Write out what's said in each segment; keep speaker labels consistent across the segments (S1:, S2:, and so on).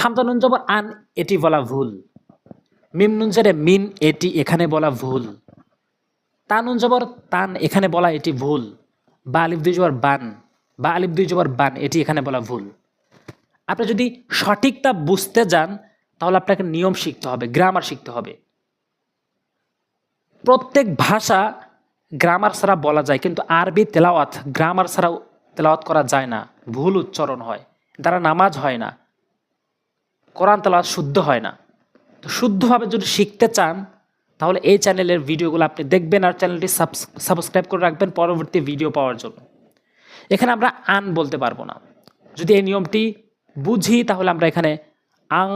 S1: হামজা নুন জবর আন, এটি বলা ভুল। মিম নুন জেরে মিন, এটি এখানে বলা ভুল। তান নুন জবর তান, এখানে বলা এটি ভুল। বা আলিফ দুই জবর বান, বা আলিফ দুই জবর বান, এটি এখানে বলা ভুল। আপনি যদি সঠিকটা বুঝতে যান, তাহলে আপনাকে নিয়ম শিখতে হবে গ্রামার শিখতে হবে। প্রত্যেক ভাষা গ্রামার ছাড়া বলা যায়, কিন্তু আরবি তেলাওয়াত গ্রামার ছাড়া তেলাওয়াত করা যায় না। ভুল উচ্চারণ হয়, দ্বারা নামাজ হয় না। কোরআন তেলাওয়াত শুদ্ধ হয় না। তো শুদ্ধভাবে যদি শিখতে চান, তাহলে এই চ্যানেলের ভিডিওগুলো আপনি দেখবেন আর চ্যানেলটি সাবস্ক্রাইব করে রাখবেন পরবর্তী ভিডিও পাওয়ার জন্য। এখানে আমরা আন বলতে পারব না। যদি এই নিয়মটি বুঝি, তাহলে আমরা এখানে আং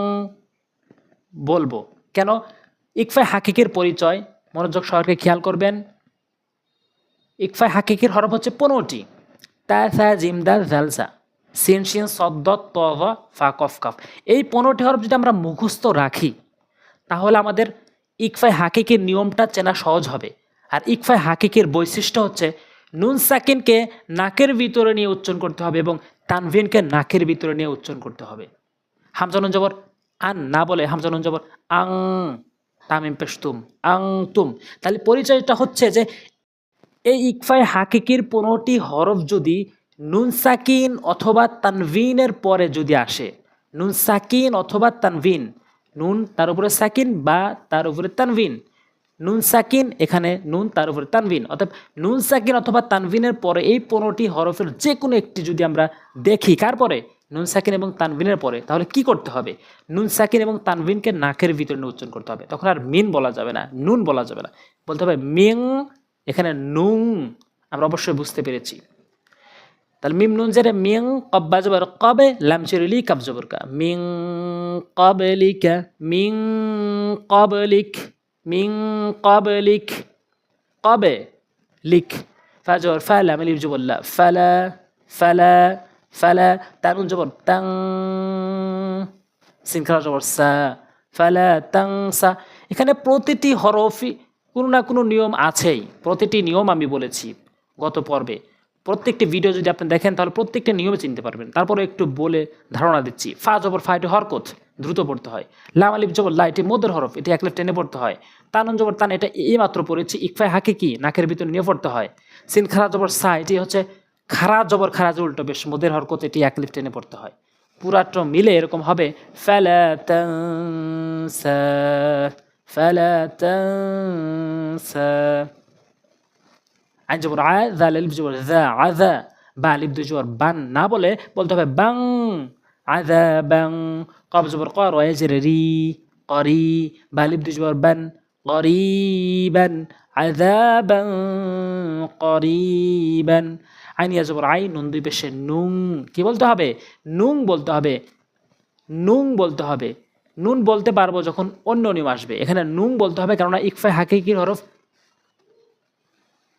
S1: বলব। কেন? ইকফায় হাকিকের পরিচয়, মনোযোগ সহকারে খেয়াল করবেন। ইকফায় হাকিকের হরফ হচ্ছে পনেরোটি। তা, সা জিমদা জালসা সিন সিন সদ্দ তভ ফা কফ। এই পনেরোটি হরফ যদি আমরা মুখস্থ রাখি, তাহলে আমাদের ইকফাই হাকিকের নিয়মটা চেনা সহজ হবে। আর ইকফাই হাকিকের বৈশিষ্ট্য হচ্ছে, নুন সাকিনকে নাকের ভিতরে নিয়ে উচ্চারণ করতে হবে এবং তানভিনকে নাকের ভিতরে নিয়ে উচ্চারণ করতে হবে। হামজানুন জবর, আন না বলে হামজানুন জবর, আং, তামিম পেশতুম, আং তুম। তাহলে পরিচয়টা হচ্ছে যে, এই ইকফাই হাকিকির পনেরোটি হরফ যদি নুন সাকিন অথবা তানভিনের পরে যদি আসে, নুন সাকিন অথবা তানভিন, নুন তার উপরে সাকিন বা তার উপরে তানভিন, নুন সাকিন এখানে নুন তার উপরে তানভিন অর্থাৎ নুন সাকিন অথবা তানভিনের পরে এই পনেরোটি হরফের যে কোনো একটি যদি আমরা দেখি, কার পরে? নুন সাকিন এবং তানভিনের পরে, তাহলে কি করতে হবে? নুন সাকিন এবং তানভিনকে নাকের ভিতরে উচ্চারণ করতে হবে, তখন আর মিন বলা যাবে না, নুন বলা যাবে না, বলতে হবে মিং, এখানে নুং, আমরা অবশ্যই বুঝতে পেরেছি। তাহলে মিম নুন জেরে মিং কব্বা জবর কবে, লাম চিরলি কাব জবর কা। মিং কবলিকা মিং কবলিক মিং কবলিক কবে লিক ফাজর ফালা মিলিফ জবল্লা ফালা ফালা ফালা তানুন জবর তাং সিনখারা জবর সা। ফালা তাং, সা। এখানে প্রতিটি হরফই কোনো না কোনো নিয়ম আছেই। প্রতিটি নিয়ম আমি বলেছি গত পর্বে। প্রত্যেকটি ভিডিও যদি আপনি দেখেন, তাহলে প্রত্যেকটা নিয়মে চিনতে পারবেন। তারপরে একটু বলে ধারণা দিচ্ছি। ফা জবর ফা, এটি হরকত, দ্রুত পড়তে হয়। লাম আলিফ জবর লা, এটি মধ্যের হরফ, এটি একলে টেনে পড়তে হয়। তানন জবর তান, এটা এই মাত্র পড়েছি, ইকফায় হাকে কি, নাকের ভিতরে নিয়ে পড়তে হয়। সিন খারা জবর সা, এটি হচ্ছে খারা জবর খারা উল্টো বেশ মধ্যের হরকত, এটি এক লিফ টেনে পড়তে হয়। পুরাটো মিলে এরকম হবে, ফেলা ফেলা আইন জবর আ দা লিফ জবর দা আদা বা লিফ দুই জবর বান না বলে বলতে হবে বাং আদা বাং কব জবর ক রয়েছে রি করি বা লিফ দুই জবর বান قريبا عذابا قريبا আইন ইয়া জবর আই নুন দুই পেশে নুং কি বলতে হবে নুং বলতে হবে নুং বলতে হবে নুন বলতে পারবো যখন অন্য নিয়ম আসবে এখানে নুং বলতে হবে কেননা ইকফাই হাকিকির হরফ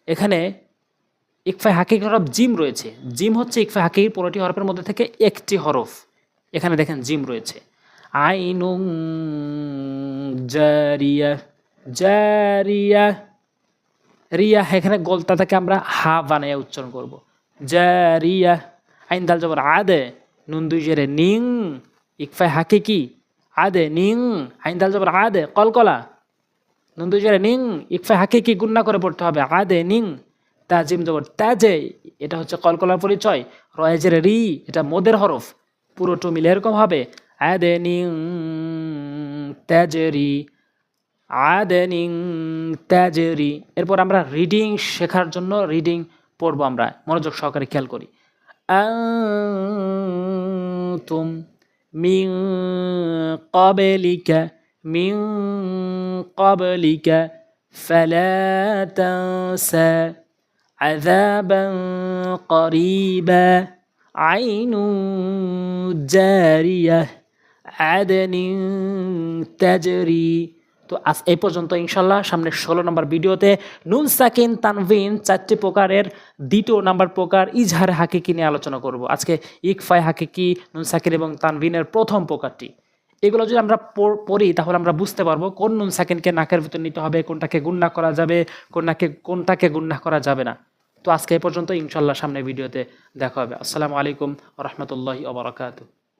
S1: এখানে ইকফাই হাকিক হরফ জিম রয়েছে। জিম হচ্ছে ইকফাই হাকিকির পনেরোটি হরফের মধ্যে থেকে একটি হরফ। এখানে দেখেন জিম রয়েছে। আইনুং জারিয়া জারিয়া, রিয়া। এখানে গলতা থেকে আমরা হা বানাইয়া উচ্চারণ করব। জারিয়া, আইন দাল জবর আদে, নুন দুই জেরে নিং, ইকফাই হাকে কি আদে, নিং, আইন দাল জবর আদে, কলকলা। নুন দুই জেরে নিং, ইকফাই হাকে কি গুন্না করে পড়তে হবে। আদে নিং তা জিম তাজিম জবর। তাজে, এটা হচ্ছে কলকলার পরিচয়। রয়ে জেরে রি এটা মোদের হরফ। পুরো টু মিলে এরকম হবে। আদে নিং তাজেরি আদেনিং তাজেরি এরপর আমরা রিডিং শেখার জন্য রিডিং পড়ব আমরা। মনোযোগ সহকারে খেয়াল করি। তুম মিং কবেলিকা মিং কবলিকা فلا تنسى عذابا قريبا عين جارية عدن تجري তো আজ এই পর্যন্ত ইনশাল্লাহ সামনে ষোলো নম্বর ভিডিওতে নুন সাকিন তানভিন চারটি প্রকারের দ্বিতীয় নাম্বার প্রকার ইজহার হাকিকি নিয়ে আলোচনা করব আজকে ইকফাই হাকিকি নুন সাকিন এবং তানভিনের প্রথম প্রকারটি এগুলো যদি আমরা পড়ি তাহলে আমরা বুঝতে পারব কোন নুন সাকিনকে নাকের ভিতর নিতে হবে, কোনটাকে গুন্না করা যাবে, কোনটাকে কোনটাকে গুন্না করা যাবে না। তো আজকে এ পর্যন্ত ইনশাল্লাহ সামনে ভিডিওতে দেখা হবে। আসসালামু আলাইকুম রহমতুল্লাহি ওবরাকাতু